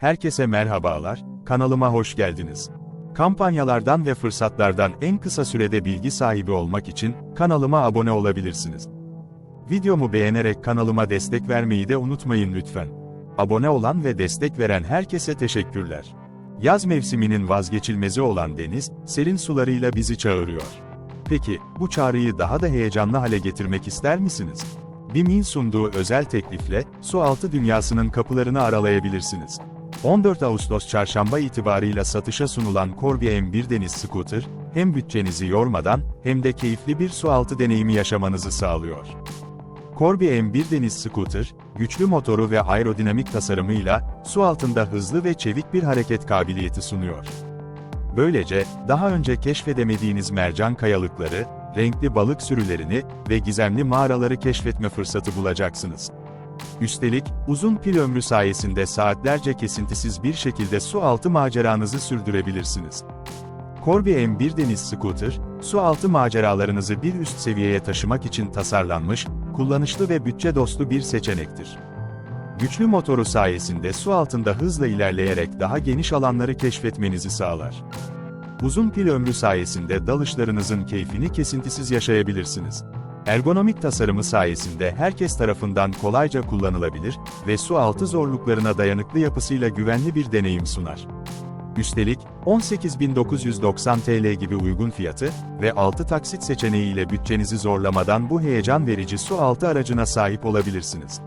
Herkese merhabalar, kanalıma hoş geldiniz. Kampanyalardan ve fırsatlardan en kısa sürede bilgi sahibi olmak için kanalıma abone olabilirsiniz. Videomu beğenerek kanalıma destek vermeyi de unutmayın lütfen. Abone olan ve destek veren herkese teşekkürler. Yaz mevsiminin vazgeçilmezi olan deniz, serin sularıyla bizi çağırıyor. Peki, bu çağrıyı daha da heyecanlı hale getirmek ister misiniz? BİM'in sunduğu özel teklifle, su altı dünyasının kapılarını aralayabilirsiniz. 14 Ağustos çarşamba itibarıyla satışa sunulan Corby M1 Deniz Scooter, hem bütçenizi yormadan, hem de keyifli bir su altı deneyimi yaşamanızı sağlıyor. Corby M1 Deniz Scooter, güçlü motoru ve aerodinamik tasarımıyla, su altında hızlı ve çevik bir hareket kabiliyeti sunuyor. Böylece, daha önce keşfedemediğiniz mercan kayalıkları, renkli balık sürülerini ve gizemli mağaraları keşfetme fırsatı bulacaksınız. Üstelik, uzun pil ömrü sayesinde saatlerce kesintisiz bir şekilde su altı maceranızı sürdürebilirsiniz. Corby M1 Deniz Scooter, su altı maceralarınızı bir üst seviyeye taşımak için tasarlanmış, kullanışlı ve bütçe dostu bir seçenektir. Güçlü motoru sayesinde su altında hızla ilerleyerek daha geniş alanları keşfetmenizi sağlar. Uzun pil ömrü sayesinde dalışlarınızın keyfini kesintisiz yaşayabilirsiniz. Ergonomik tasarımı sayesinde herkes tarafından kolayca kullanılabilir ve su altı zorluklarına dayanıklı yapısıyla güvenli bir deneyim sunar. Üstelik, 18.990 TL gibi uygun fiyatı ve 6 taksit seçeneğiyle bütçenizi zorlamadan bu heyecan verici su altı aracına sahip olabilirsiniz.